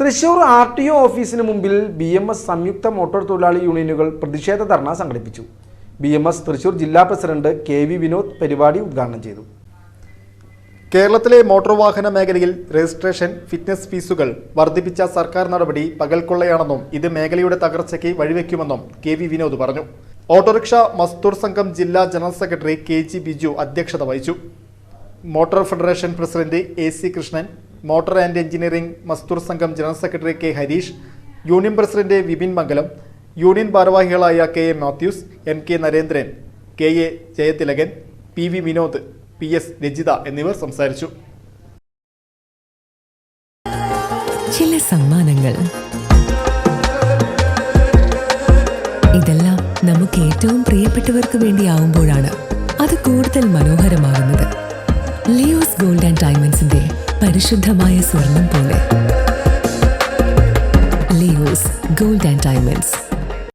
Thrissur R T O ഓഫീസിന് മുമ്പിൽ B M S സംയുക്ത മോട്ടോർ തൊഴിലാളി യൂണിയനുകൾ പ്രതിഷേധ ധർണ സംഘടിപ്പിച്ചു. ബി എം എസ് തൃശൂർ ജില്ലാ പ്രസിഡന്റ് കെ വി വിനോദ് പരിപാടി ഉദ്ഘാടനം ചെയ്തു. കേരളത്തിലെ മോട്ടോർ വാഹന മേഖലയിൽ രജിസ്ട്രേഷൻ ഫിറ്റ്നസ് ഫീസുകൾ വർദ്ധിപ്പിച്ച സർക്കാർ നടപടി പകൽക്കൊള്ളയാണെന്നും ഇത് മേഖലയുടെ തകർച്ചയ്ക്ക് വഴിവെക്കുമെന്നും കെ വി വിനോദ് പറഞ്ഞു. ഓട്ടോറിക്ഷ മസ്തൂർ സംഘം ജില്ലാ general secretary K G Biju അധ്യക്ഷത വഹിച്ചു. Motor federation president A C Krishnan motor and engineering Mazdoor Sangham general secretary K Harish union president Vipin Mangalam union ഭാരവാഹികളായ K A Mathews M K Narendran K A Jayathilakan P V Vinod P S Rajitha എന്നിവർ സംസാരിച്ചു. ചില സമ്മാനങ്ങൾ. ഇതെല്ലാം നമുക്ക് ഏറ്റവും പ്രിയപ്പെട്ടവർക്ക് വേണ്ടിയാവുമ്പോഴാണ്. അത് കൂടുതൽ മനോഹരമാകുന്നത്. ലിയോസ് ഗോൾഡ് ആൻഡ് ഡയമണ്ട്സിന്റെ പരിശുദ്ധമായ സ്വർണം പോലെ. Leo's gold and diamonds.